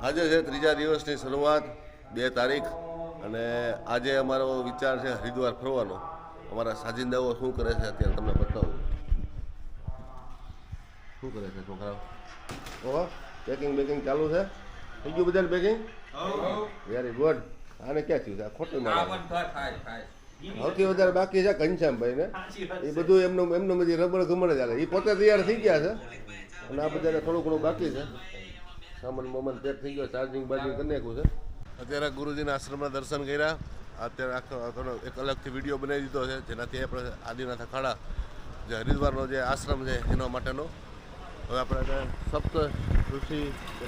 આજે છે ત્રીજા દિવસની શરૂઆત, બે તારીખ, અને આજે અમારો વિચાર છે હરિદ્વાર ફરવાનો. અમારા સાજિંદાઓ શું કરે છે અત્યારે તમને બતાવું. શું કરે છે છોકરાઓ? ઓહો પેકિંગ બેકિંગ ચાલુ છે? થઈ ગયું બધાને પેકિંગ વેરી ગુડ આને ક્યાં થયું છે? ખોટું ના સૌથી વધારે બાકી છે ઘનશ્યામભાઈ ને એ બધું એમનું એમનું બધી રબડ ગમણ ચાલે. એ પોતે તૈયાર થઈ ગયા છે. અને આ બધાને થોડું ઘણું બાકી છે. સામાન મામાન પેક થઈ ગયો ચાર્જિંગ બાર્જિંગ કરી નાખ્યું છે. અત્યારે ગુરુજીના આશ્રમના દર્શન કર્યા. અત્યારે આખો એક અલગથી વીડિયો બનાવી દીધો છે, જેનાથી આપણે આદિનાથ અખાડા જે હરિદ્વારનો જે આશ્રમ છે, એના માટેનો. હવે આપણે સપ્ત ઋષિ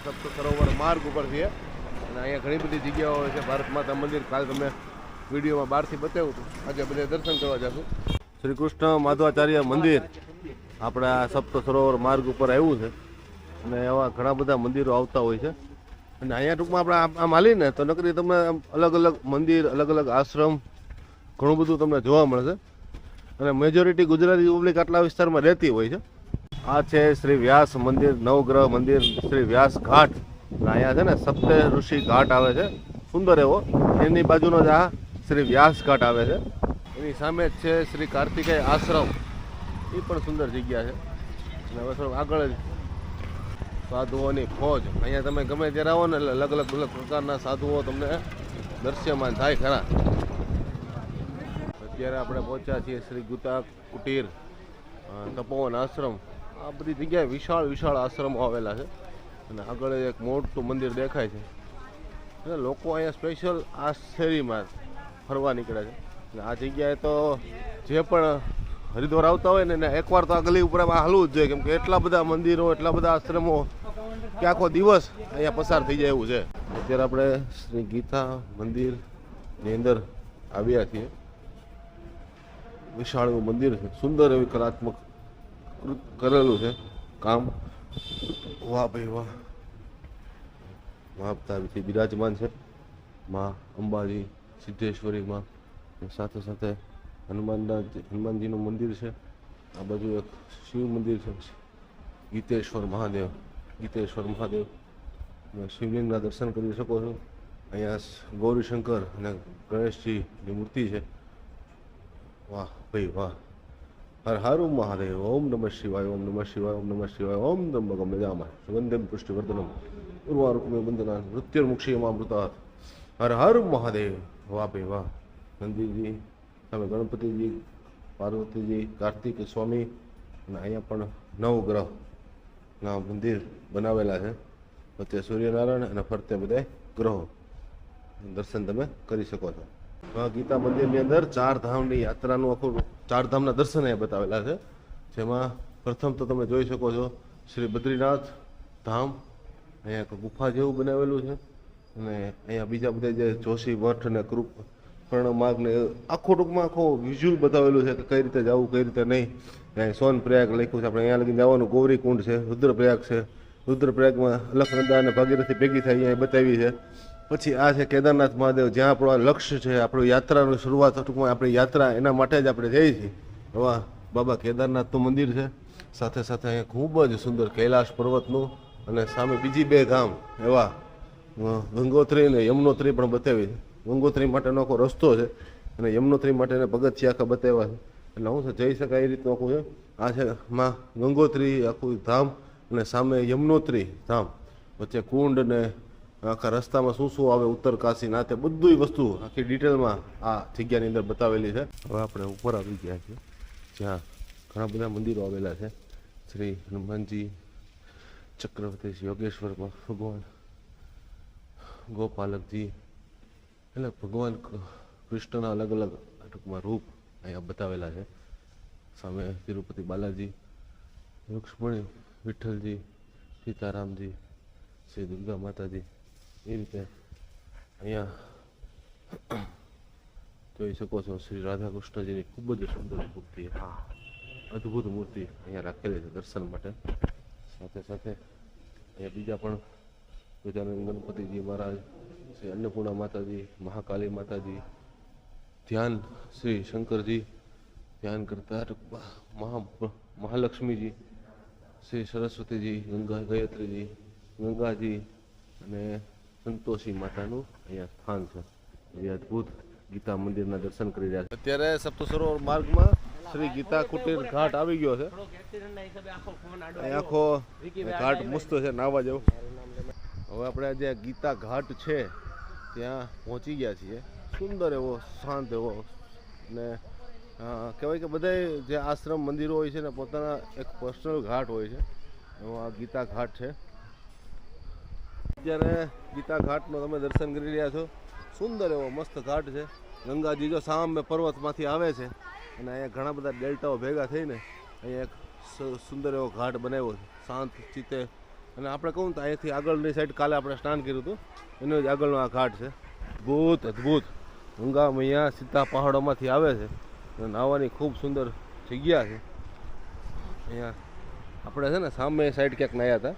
સપ્ત સરોવર માર્ગ ઉપર છીએ. અને અહીંયા ઘણી બધી જગ્યાઓ છે, ભારત માતા મંદિર. કાલે તમે વિડીયોમાં બહારથી બતાવ્યું હતું આજે બધે દર્શન કરવા જશું. શ્રી કૃષ્ણ માધવાચાર્ય મંદિર આપણા સપ્ત સરોવર માર્ગ ઉપર આવ્યું છે. અને એવા ઘણા બધા મંદિરો આવતા હોય છે. અને અહીંયા ટૂંકમાં આપણે આમ- હાલીને તો નકરી તમને અલગ અલગ મંદિર અલગ અલગ આશ્રમ, ઘણું બધું તમને જોવા મળશે. અને મેજોરિટી ગુજરાતી પબ્લિક આટલા વિસ્તારમાં રહેતી હોય છે. આ છે શ્રી વ્યાસ મંદિર, નવગ્રહ મંદિર, શ્રી વ્યાસ ઘાટ. અહીંયા છે ને સપ્ત ઋષિ ઘાટ આવે છે. સુંદર એવો. એની બાજુનો જ આ શ્રી વ્યાસ ઘાટ આવે છે. એની સામે જ છે શ્રી કાર્તિકેય આશ્રમ. એ પણ સુંદર જગ્યા છે. અને આગળ જ સાધુઓની ફોજ. અહીંયા તમે ગમે ત્યારે આવો ને એટલે અલગ અલગ અલગ પ્રકારના સાધુઓ તમને દૃશ્યમાન થાય ખરા. અત્યારે આપણે પહોંચ્યા છીએ શ્રી ગુતા કુટીર તપોવન આશ્રમ. આ બધી જગ્યાએ વિશાળ વિશાળ આશ્રમો આવેલા છે. અને આગળ એક મોટું મંદિર દેખાય છે. અને લોકો અહીંયા સ્પેશિયલ આ શેરીમાં ફરવા નીકળે છે. અને આ જગ્યાએ તો જે પણ હરિદ્વાર આવતા હોય ને એકવાર તો આ ગલી ઉપર હાલવું જ જોઈએ. કેમ કે એટલા બધા મંદિરો, એટલા બધા આશ્રમો કે આખો દિવસ અહીંયા પસાર થઈ જાય એવું છે. અત્યારે આપણે શ્રી ગીતા મંદિરની અંદર આવ્યા છીએ. વિશાળ એવું મંદિર છે. સુંદર એવી કલાત્મક કરેલું છે કામ. વાહ ભાઈ વાહ. મહાપતાથી બિરાજમાન છે. માં અંબાજી, સિદ્ધેશ્વરી માં. સાથે સાથે હનુમાનના હનુમાનજીનું મંદિર છે. આ બાજુ એક શિવ મંદિર છે. ગીતેશ્વર મહાદેવ. ગીતેશ્વર મહાદેવ. શિવલિંગના દર્શન કરી શકો છો. અહીંયા ગૌરીશંકર અને ગણેશજીની મૂર્તિ છે. વાહ ભાઈ વાહ. હર હર મહાદેવ. ઓમ નમઃ શિવાય, ઓમ નમઃ શિવાય, ઓમ નમઃ શિવાય, ઓમ નમઃ ગમ્યજામાય સુગંધેમ પુષ્ટિવર્ધનમ. ઉર્વારુકમે બંધના મૃત્યુર્મુક્ષીયમામૃતાત હર હર મહાદેવ. વાહ ભાઈ વાહ. નંદીજી તમે ગણપતિજી, પાર્વતીજી કાર્તિક સ્વામી અને અહીંયા પણ નવગ્રહ. ના મંદિર બનાવેલા છે. વચ્ચે સૂર્યનારાયણ અને ફરતે બધા ગ્રહો. દર્શન તમે કરી શકો છો. ગીતા મંદિરની અંદર ચાર ધામની યાત્રાનું આખું ચાર ધામના દર્શન અહીંયા બતાવેલા છે. જેમાં પ્રથમ તો તમે જોઈ શકો છો શ્રી બદ્રીનાથ ધામ, અહીંયા ગુફા જેવું બનાવેલું છે. અને અહીંયા બીજા બધા જે જોશી મઠ અને કૃપ કર્ણ માર્ગને આખો ટૂંકમાં આખો વિઝ્યુઅલ બતાવેલું છે કે કઈ રીતે જવું, કઈ રીતે નહીં. ત્યાં સોન પ્રયાગ લખ્યું છે. આપણે અહીંયા લગી જવાનું, ગૌરીકુંડ છે, રુદ્રપ્રયાગ છે. રુદ્રપ્રયાગમાં લખનદા અને ભાગીરથી ભેગી થઈ અહીંયા બતાવી છે. પછી આ છે કેદારનાથ મહાદેવ, જ્યાં આપણું લક્ષ્ય છે, આપણું યાત્રાની શરૂઆત, ટૂંકમાં આપણી યાત્રા, એના માટે જ આપણે જઈએ છીએ. હવા બાબા, કેદારનાથનું મંદિર છે. સાથે સાથે અહીંયા ખૂબ જ સુંદર કૈલાશ પર્વતનું અને સામે બીજી બે ધામ. એવા ગંગોત્રી અને યમનોત્રી પણ બતાવી છે. ગંગોત્રી માટેનો આખો રસ્તો છે અને યમનોત્રી માટેને પગથિયા આખા બતાવ્યા છે. એટલે હું જઈ શકાય એ રીતનું આખું છે. આ છે માં ગંગોત્રી, આખું ધામ અને સામે યમનોત્રી ધામ. વચ્ચે કુંડ ને આખા રસ્તામાં શું શું આવે, ઉત્તર, કાશી ના તે બધું વસ્તુ આખી ડિટેલમાં આ જગ્યાની અંદર બતાવેલી છે. હવે આપણે ઉપર આવી ગયા છીએ, જ્યાં ઘણા બધા મંદિરો આવેલા છે. શ્રી હનુમાનજી, ચક્રવર્તી યોગેશ્વર ભગવાન, ગોપાલકજી એટલે ભગવાન કૃષ્ણના અલગ અલગ ટૂંકમાં રૂપ અહીંયા બતાવેલા છે. સામે તિરુપતિ બાલાજી, રુક્ષ્મણી, વિઠ્ઠલજી, સીતારામજી, શ્રી દુર્ગા માતાજી, એ રીતે અહીંયા જોઈ શકો છો શ્રી રાધા કૃષ્ણજીની ખૂબ જ સુંદર મૂર્તિ. હા, અદ્ભુત મૂર્તિ અહીંયા રાખેલી છે દર્શન માટે. સાથે સાથે અહીંયા બીજા પણ ગજાનંદ ગણપતિજી મહારાજ શ્રી અન્નપૂર્ણા માતાજી મહાકાલી માતાજી. ધ્યાન શ્રી શંકરજી. ધ્યાન કરતા મહા મહાલક્ષ્મીજી, શ્રી સરસ્વતીજી, ગંગા ગયત્રીજી, ગંગાજી અને સંતોષી માતાનું અહીંયા સ્થાન છે. જે અદ્ભુત ગીતા મંદિરના દર્શન કરી રહ્યા છે. અત્યારે સપ્ત સરોવર માર્ગમાં શ્રી ગીતા કુટીર ઘાટ આવી ગયો છે. આખો ઘાટ મસ્ત છે, નાવા જેવો. હવે આપણે આજે ગીતા ઘાટ છે ત્યાં પહોંચી ગયા છીએ. સુંદર એવો, શાંત એવો. ને કહેવાય કે બધાય જે આશ્રમ મંદિરો હોય છે ને, પોતાના એક પર્સનલ ઘાટ હોય છે. એવો આ ગીતા ઘાટ છે. અત્યારે ગીતા ઘાટનો તમે દર્શન કરી રહ્યા છો. સુંદર એવો મસ્ત ઘાટ છે. ગંગાજી જો સામે પર્વતમાંથી આવે છે અને અહીંયા ઘણા બધા ડેલ્ટાઓ ભેગા થઈને અહીંયા એક સુંદર એવો ઘાટ બનાવ્યો છે. શાંત ચિત્તે અને આપણે કહું તો અહીંયાથી આગળની સાઈડ કાલે આપણે સ્નાન કર્યું હતું. એનો જ આગળનો આ ઘાટ છે. અદ્ભુત અદ્ભુત. ગંગા મૈયા સીધા પહાડોમાંથી આવે છે. અને નાહવાની ખૂબ સુંદર જગ્યા છે. અહીંયા આપણે છે ને સામે સાઈડ ક્યાંક નાહ્યા હતા.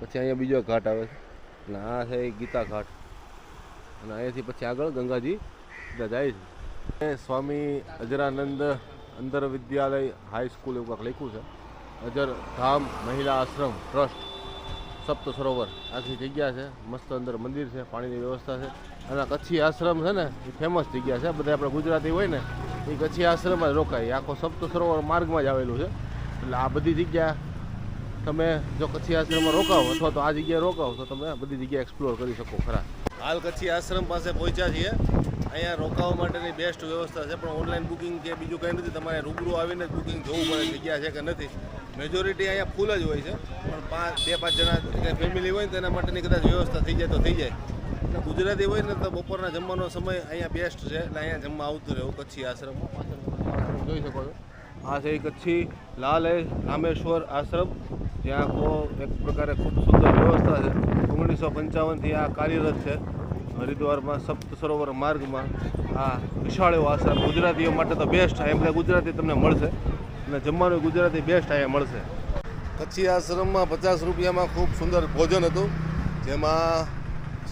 પછી અહીંયા બીજો ઘાટ આવે છે. અને આ છે ગીતા ઘાટ. અને અહીંયાથી પછી આગળ ગંગાજી સીધા જાય છે. સ્વામી અજરાનંદ અંતર વિદ્યાલય હાઈસ્કૂલ એવું કાંક લખ્યું છે. અજર ધામ મહિલા આશ્રમ ટ્રસ્ટ. સપ્ત સરોવર. આખી જગ્યા છે. મસ્ત અંદર મંદિર છે, પાણીની વ્યવસ્થા છે. અને કચ્છી આશ્રમ છે ને, એ ફેમસ જગ્યા છે. બધા આપણે ગુજરાતી હોય ને, એ કચ્છી આશ્રમમાં જ રોકાય. આખો સપ્ત સરોવર માર્ગમાં જ આવેલું છે. એટલે આ બધી જગ્યા તમે જો કચ્છી આશ્રમમાં રોકાવો અથવા તો આ જગ્યાએ રોકાવો તો તમે બધી જગ્યા એક્સપ્લોર કરી શકો ખરા. હાલ કચ્છી આશ્રમ પાસે પહોંચ્યા છીએ. અહીંયા રોકાવા માટેની બેસ્ટ વ્યવસ્થા છે પણ ઓનલાઈન બુકિંગ કે બીજું કંઈ નથી. તમારે રૂબરૂ આવીને જ બુકિંગ જોવું પડે જગ્યા છે કે નથી. મેજોરિટી અહીંયા ફૂલ જ હોય છે પણ પાંચ બે પાંચ જણા કે ફેમિલી હોય ને તેના માટેની કદાચ વ્યવસ્થા થઈ જાય તો થઈ જાય. અને ગુજરાતી હોય ને તો બપોરના જમવાનો સમય અહીંયા બેસ્ટ છે એટલે અહીંયા જમવા આવતું રહેવું કચ્છી આશ્રમ. જોઈ શકો છો. આ છે એ કચ્છી લાલ રામેશ્વર આશ્રમ. જ્યાં આખો એક પ્રકારે ખૂબ સુંદર વ્યવસ્થા છે. ઓગણીસો પંચાવનથી આ કાર્યરત છે. હરિદ્વારમાં સપ્ત સરોવર માર્ગમાં આ વિશાળ એવો આશ્રમ ગુજરાતીઓ માટે તો બેસ્ટ એમ કે ગુજરાતી તમને મળશે. અને જમવાનું ગુજરાતી બેસ્ટ અહીંયા મળશે. કચ્છી આશ્રમમાં પચાસ રૂપિયામાં ખૂબ સુંદર ભોજન હતું. જેમાં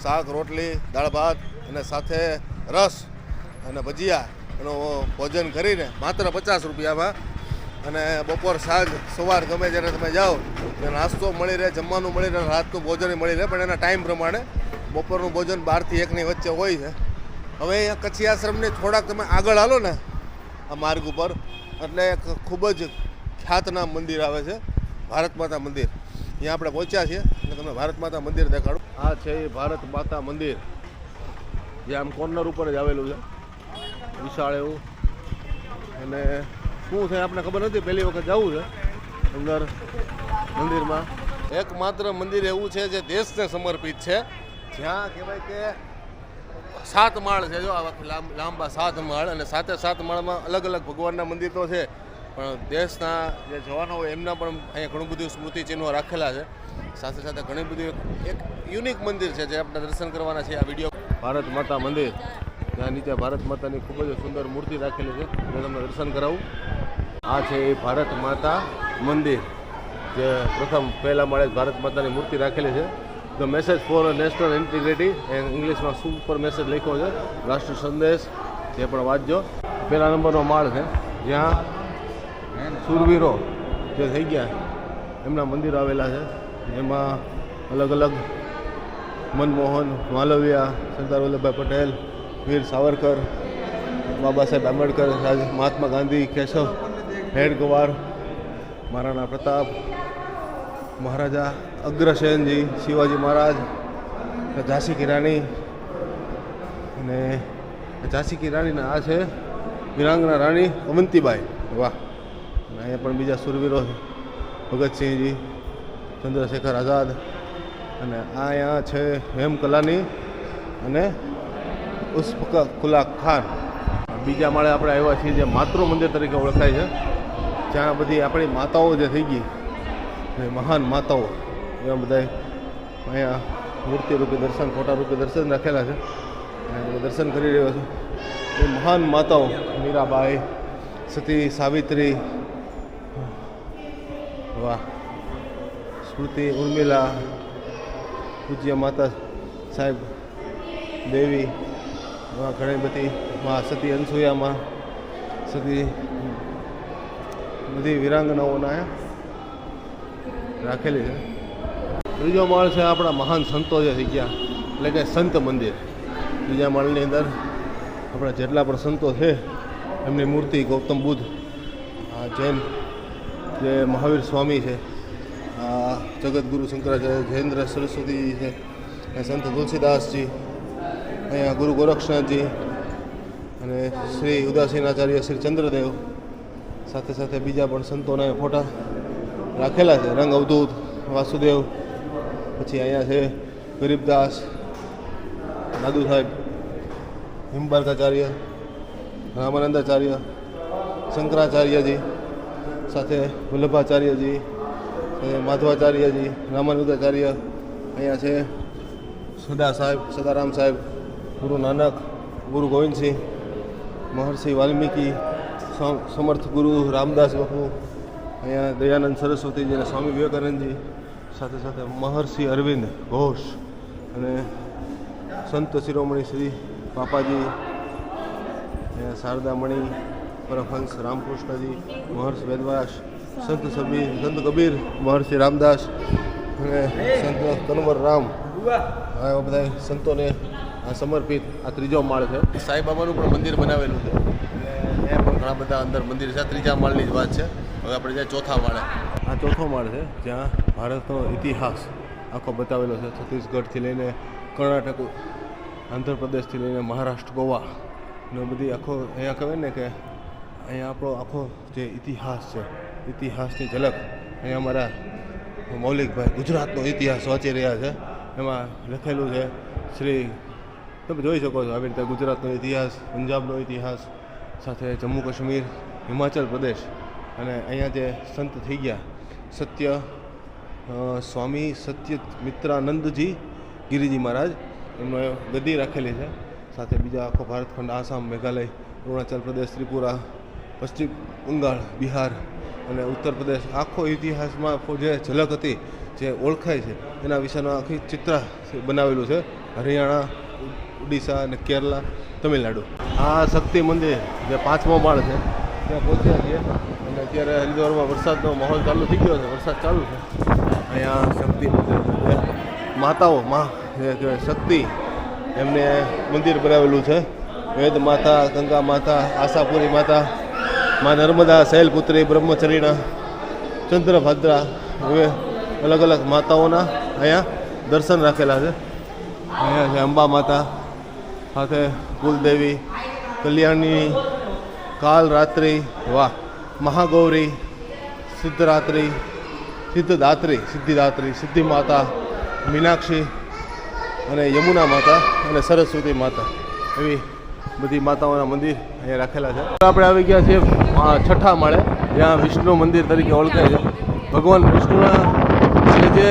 શાક, રોટલી, દાળ ભાત અને સાથે રસ અને ભજીયા એનું ભોજન કરીને માત્ર પચાસ રૂપિયામાં અને બપોર સાંજ, સવાર ગમે જ્યારે તમે જાઓ તો નાસ્તો મળી રહે, જમવાનું મળી રહે, રાતનું ભોજન મળી રહે, પણ એના ટાઈમ પ્રમાણે બપોરનું ભોજન બારથી એકની વચ્ચે હોય છે. હવે અહીંયા કચ્છી આશ્રમની થોડાક તમે આગળ હાલો ને, આ માર્ગ ઉપર, એટલે એક ખૂબ જ ખ્યાતનામ મંદિર આવે છે, ભારત માતા મંદિર. અહીંયા આપણે પહોંચ્યા છીએ અને તમને ભારત માતા મંદિર દેખાડું. આ છે એ ભારત માતા મંદિર. જે આમ કોર્નર ઉપર જ આવેલું છે. વિશાળ એવું. અને શું છે આપણે ખબર નથી, પહેલી વખત જવું છે અંદર મંદિરમાં. એકમાત્ર મંદિર એવું છે જે દેશને સમર્પિત છે. જ્યાં કહેવાય કે સાત માળ છે જો, આવા લાંબ- સાત માળ અને સાતે સાત માળમાં અલગ અલગ ભગવાનના મંદિર તો છે. પણ દેશના જે જવાનો હોય એમના પણ અહીંયા ઘણું બધું સ્મૃતિ ચિહ્નો રાખેલા છે. સાથે સાથે ઘણી બધી એક- યુનિક મંદિર છે જે આપણે દર્શન કરવાના છે આ વીડિયો. ભારત માતા મંદિર. ત્યાં નીચે ભારત માતાની ખૂબ જ સુંદર મૂર્તિ રાખેલી છે. જે તમને દર્શન કરાવું. આ છે એ ભારત માતા મંદિર, જે પ્રથમ પહેલા માળે ભારત માતાની મૂર્તિ રાખેલી છે. The message for national integrity and ઇંગ્લિશમાં સુપર મેસેજ લખ્યો છે. રાષ્ટ્ર સંદેશ તે પણ વાંચજો પહેલા નંબરનો માળ છે. જ્યાં સુરવીરો જે થઈ ગયા, એમના મંદિર આવેલા છે. એમાં અલગ અલગ મનમોહન, માલવિયા, સરદાર વલ્લભભાઈ પટેલ, વીર સાવરકર, બાબા સાહેબ આંબેડકર મહાત્મા ગાંધી, કેશવ હેડગવાર મહારાણા પ્રતાપ, મહારાજા અગ્રસેનજી, શિવાજી મહારાજ, ઝાંસી કી રાણી અને ઝાંસી કી રાણીના આ છે વિરાંગના રાણી અવંતીબાઈ. વાહ. અને અહીંયા પણ બીજા સુરવીરો છે. ભગતસિંહજી, ચંદ્રશેખર આઝાદ અને આ અહીંયા છે હેમ કલાની અને ઉસ્ફક ખુલા ખાન બીજા માળે આપણે આવ્યા છીએ જે માતૃ મંદિર તરીકે ઓળખાય છે. જ્યાં બધી આપણી માતાઓ જે થઈ ગઈ એ મહાન માતાઓ, એવા બધા અહીંયા મૂર્તિ રૂપે દર્શન ફોટા રૂપે દર્શન રાખેલા છે. અને દર્શન કરી રહ્યો છું. એ મહાન માતાઓ, મીરાબાઈ, સતી, સાવિત્રી, વાહ, સ્મૃતિ, ઉર્મિલા, પૂજ્ય માતા સાહેબ, દેવી ઘણી બધી માં સતી અનસુયામાં, સતી બધી વિરાંગનાઓના રાખેલી છે. ત્રીજો માળ છે આપણા મહાન સંતો જે થઈ ગયા. એટલે કે સંત મંદિર. ત્રીજા માળની અંદર આપણા જેટલા પણ સંતો છે, એમની મૂર્તિ ગૌતમ બુદ્ધ, આ જૈન જે મહાવીર સ્વામી છે, આ જગતગુરુ શંકરાચાર્ય, જયેન્દ્ર સરસ્વતી છે સંત તુલસીદાસજી, અહીંયા ગુરુ ગોરક્ષનાથજી અને શ્રી ઉદાસીનાચાર્ય શ્રી ચંદ્રદેવ સાથે સાથે બીજા પણ સંતોના ફોટા રાખેલા છે. રંગ અવધૂત, વાસુદેવ, પછી અહીંયા છે ગરીબદાસ દાદુ સાહેબ હિમબાર્કાચાર્ય રામાનંદાચાર્ય, શંકરાચાર્યજી, સાથે વલ્લભાચાર્યજી માધવાચાર્યજી, રામાનંદાચાર્ય, અહીંયા છે સદા સાહેબ, સદારામ સાહેબ, ગુરુ નાનક, ગુરુ ગોવિંદસિંહ, મહર્ષિ વાલ્મીકી સમર્થ ગુરુ રામદાસ બાપુ, અહીંયા દયાનંદ સરસ્વતીજી અને સ્વામી વિવેકાનંદજી, સાથે સાથે મહર્ષિ અરવિંદ ઘોષ અને સંત શિરોમણી શ્રી પાપાજી શારદામણી, પરમહંસ રામકૃષ્ણજી, મહર્ષિ વેદવાસ સંત સભી, સંત કબીર, મહર્ષિ રામદાસ અને સંત કનવર રામ. આ બધા સંતોને સમર્પિત આ ત્રીજો માળ છે. સાંઈબાબાનું પણ મંદિર બનાવેલું છે. એ પણ ઘણા બધા અંદર મંદિર છે. ત્રીજા માળની જ વાત છે. હવે આપણે જ્યાં ચોથા માળે. આ ચોથો માળ છે, જ્યાં ભારતનો ઇતિહાસ આખો બતાવેલો છે. છત્તીસગઢથી લઈને કર્ણાટક, આંધ્રપ્રદેશથી લઈને મહારાષ્ટ્ર, ગોવા. ને બધી આખો અહીંયા કહેવાય ને કે અહીંયા આપણો આખો જે ઇતિહાસ છે, ઇતિહાસની ઝલક. અહીંયા અમારા મૌલિકભાઈ ગુજરાતનો ઇતિહાસ વાંચી રહ્યા છે. એમાં લખેલું છે, શ્રી તમે જોઈ શકો છો આવી રીતે ગુજરાતનો ઇતિહાસ, પંજાબનો ઇતિહાસ સાથે જમ્મુ કાશ્મીર, હિમાચલ પ્રદેશ અને અહીંયા જે સંત થઈ ગયા, સત્ય સ્વામી સત્ય મિત્રાનંદજી ગિરિજી મહારાજ, એમનો ગદી રાખેલી છે. સાથે બીજા આખો ભારતખંડ આસામ, મેઘાલય, અરુણાચલ પ્રદેશ, ત્રિપુરા, પશ્ચિમ બંગાળ, બિહાર અને ઉત્તર પ્રદેશ, આખો ઇતિહાસમાં જે ઝલક હતી, જે ઓળખાય છે, એના વિશેનું આખી ચિત્ર બનાવેલું છે. હરિયાણા ઉડીસા અને કેરલા, તમિલનાડુ. આ શક્તિ મંદિર જે પાંચમો માળ છે, ત્યાં પહોંચ્યા છીએ. અને અત્યારે હરિદ્વારમાં વરસાદનો માહોલ ચાલુ થઈ ગયો છે, વરસાદ ચાલુ છે. અહીંયા શક્તિ મંદિર માતાઓ, મા શક્તિ એમને મંદિર બનાવેલું છે. વેદ માતા, ગંગા માતા, આશાપુરી માતા, મા નર્મદા, શૈલપુત્રી, બ્રહ્મચરીણા, ચંદ્રભદ્રા હવે અલગ અલગ માતાઓના અહીંયા દર્શન રાખેલા છે. અહીંયા છે અંબા માતા, સાથે કુલદેવી, કલ્યાણી, કાલ રાત્રિ, વાહ, મહાગૌરી, સિદ્ધરાત્રિ, સિદ્ધદાત્રી, સિદ્ધિદાત્રી, સિદ્ધિ માતા, મીનાક્ષી અને યમુના માતા અને સરસ્વતી માતા. એવી બધી માતાઓના મંદિર અહીંયા રાખેલા છે. આપણે આવી ગયા છીએ છઠ્ઠા માળે, જ્યાં વિષ્ણુ મંદિર તરીકે ઓળખાય છે. ભગવાન વિષ્ણુના જે જે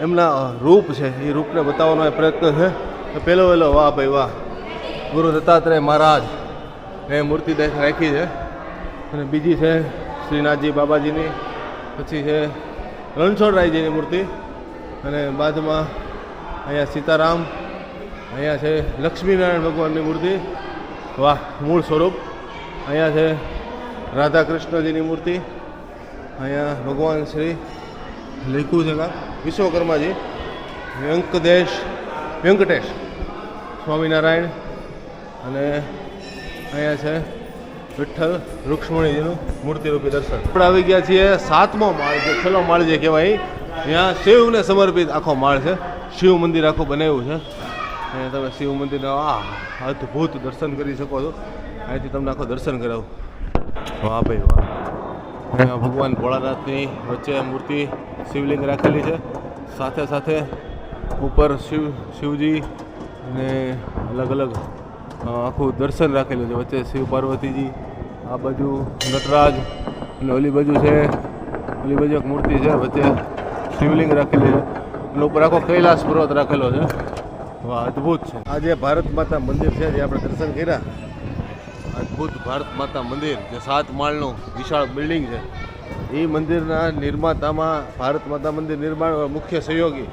એમના રૂપ છે. એ રૂપને બતાવવાનો એ પ્રયત્ન છે. તો પહેલો વહેલો વાહ ભાઈ વાહ. ગુરુ દત્તાત્રેય મહારાજ એ મૂર્તિ રાખી છે. અને બીજી છે શ્રીનાથજી બાબાજીની. પછી છે રણછોડરાયજીની મૂર્તિ. અને બાદમાં અહીંયા સીતારામ, અહીંયા છે લક્ષ્મીનારાયણ ભગવાનની મૂર્તિ. વાહ, મૂળ સ્વરૂપ. અહીંયા છે રાધા કૃષ્ણજીની મૂર્તિ. અહીંયા ભગવાન શ્રી લખ્યું છે કા? વિશ્વકર્માજી વ્યંકદેશ વ્યંકટેશ સ્વામિનારાયણ અને અહીંયા છે વિઠ્ઠલ રૂક્ષ્મણીજીનું મૂર્તિરૂપી દર્શન. આપણે આવી ગયા છીએ સાતમો માળ જે છેલ્લો માળ જે કહેવાય ત્યાં શિવને સમર્પિત આખો માળ છે. શિવ મંદિર આખું બનાવ્યું છે. અહીંયા તમે શિવ મંદિરના આ અદ્ભુત દર્શન કરી શકો છો. અહીંથી તમને આખો દર્શન કરાવું. વાહ ભાઈ, વાહ. ભગવાન ભોળાનાથની વચ્ચે મૂર્તિ શિવલિંગ રાખેલી છે. સાથે સાથે ઉપર શિવ, શિવજી અને અલગ અલગ આખું દર્શન રાખેલું છે. વચ્ચે શિવ પાર્વતીજી, આ બાજુ નટરાજ અને ઓલી બાજુ છે, ઓલી બાજુ એક મૂર્તિ છે. વચ્ચે શિવલિંગ રાખેલી છે અને ઉપર આખો કૈલાસ પર્વત રાખેલો છે. અદ્ભુત છે. આ જે ભારત માતા મંદિર છે જે આપણે દર્શન કર્યા. અદ્ભુત ભારત માતા મંદિર જે સાત માળનું વિશાળ બિલ્ડિંગ છે. એ મંદિરના નિર્માતામાં ભારત માતા મંદિર નિર્માણ મુખ્ય સહયોગી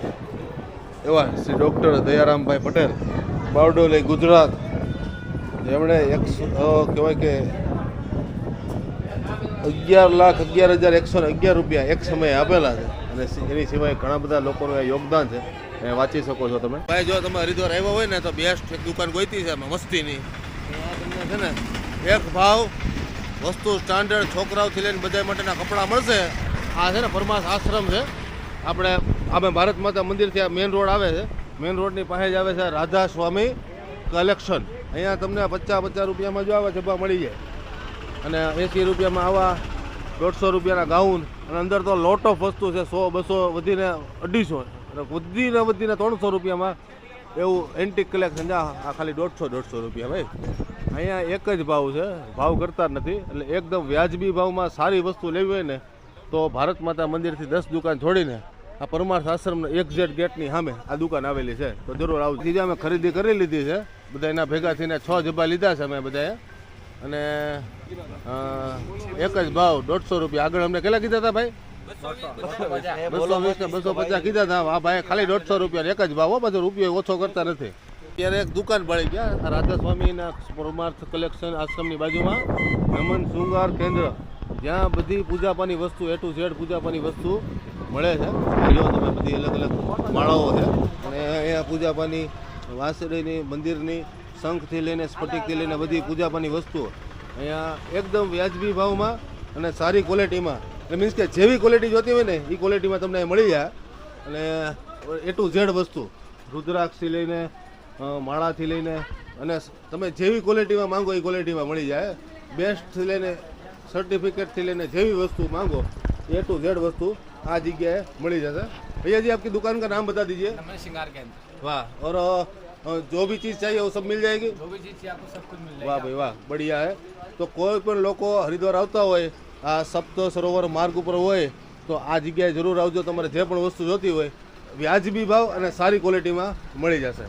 એવા શ્રી ડૉક્ટર દયારામભાઈ પટેલ બારડોલે ગુજરાત. જેમણે એકસો કહેવાય કે અગિયાર લાખ અગિયાર હજાર એકસો ને અગિયાર રૂપિયા એક સમયે આપેલા છે. અને એની સિવાય ઘણા બધા લોકોનું એ યોગદાન છે. એ વાંચી શકો છો તમે. ભાઈ જો તમે હરિદ્વાર આવ્યા હોય ને તો બેસ્ટ એક દુકાન ગોઈતી છે એમાં મસ્તીની. તમને છે ને એક ભાવ, વસ્તુ સ્ટાન્ડર્ડ છોકરાઓથી લઈને બધા માટેના કપડાં મળશે. આ છે ને પરમાસ આશ્રમ છે. આપણે આપણે ભારત માતા મંદિરથી આ મેઇન રોડ આવે છે. મેઇન રોડની પાસે જ આવે છે રાધા સ્વામી કલેક્શન અહીંયા તમને પચાસ પચાસ રૂપિયામાં જો આવે જબ્બા મળી જાય. અને એંસી રૂપિયામાં આવા દોઢસો રૂપિયાના ગાઉન અને અંદર તો લોટ ઓફ વસ્તુ છે, સો, બસો વધીને અઢીસો. અને વધીને વધીને ત્રણસો રૂપિયામાં એવું એન્ટિક કલેક્શન આ ખાલી દોઢસો દોઢસો રૂપિયા ભાઈ. અહીંયા એક જ ભાવ છે. ભાવ કરતા નથી. એટલે એકદમ વ્યાજબી ભાવમાં સારી વસ્તુ લેવી હોય ને તો ભારત માતા મંદિરથી દસ દુકાન છોડીને આ પરમાર્થ આશ્રમના એક્ઝેટ ગેટની સામે આ દુકાન આવેલી છે. તો જરૂર આવું. બીજા અમે ખરીદી કરી લીધી છે. બધા એના ભેગા થઈને છ જબ્બા લીધા છે અમે બધાએ. અને એક જ ભાવ દોઢસો રૂપિયા આગળ અમને કેટલા કીધા હતા ભાઈ? બસો વીસ. ને બસો પચાસ કીધા હતા. આ ભાઈ ખાલી દોઢસો રૂપિયા એક જ ભાવ. હો બધો રૂપિયો ઓછો કરતા નથી. ત્યારે એક દુકાન પડી ગયા રાધા સ્વામીના પરમાર્થ કલેક્શન આશ્રમની બાજુમાં, નમન શૃંગાર કેન્દ્ર. જ્યાં બધી પૂજાપાની વસ્તુ એ ટુ ઝેડ પૂજાપાની વસ્તુ મળે છે. જો તમે બધી અલગ અલગ માળાઓ છે. અને અહીંયા પૂજાપાની વાંસળીની, મંદિરની, શંખથી લઈને સ્ફટિકથી લઈને બધી પૂજાપાની વસ્તુઓ. અહીંયા એકદમ વ્યાજબી ભાવમાં અને સારી ક્વોલિટીમાં. એટલે મીન્સ કે જેવી ક્વોલિટી જોતી હોય ને એ ક્વોલિટીમાં તમને મળી જાય. અને એ ટુ ઝેડ વસ્તુ, રુદ્રાક્ષથી લઈને માળાથી લઈને અને સ- તમે જેવી ક્વોલિટીમાં માંગો એ ક્વોલિટીમાં મળી જાય બેસ્ટથી લઈને સર્ટિફિકેટથી લઈને જેવી વસ્તુ માંગો એ ટુ ઝેડ વસ્તુ આ જગ્યાએ મળી જશે भैया जी आपकी दुकान का नाम बता दीजिए नमन श्रृंगार केंद्र वाह और अ, जो भी चीज़ चाहिए वो सब मिल जाएगी जो भी चीज चाहिए आपको सब कुछ मिल વાહ ભાઈ વાહ બઢિયા હે તો કોઈ પણ લોકો હરિદ્વાર આવતા હોય આ સપ્ત સરોવર માર્ગ ઉપર હોય તો આ જગ્યાએ જરૂર આવજો તમારે જે પણ વસ્તુ જોતી હોય વ્યાજબી ભાવ અને સારી ક્વોલિટીમાં મળી જશે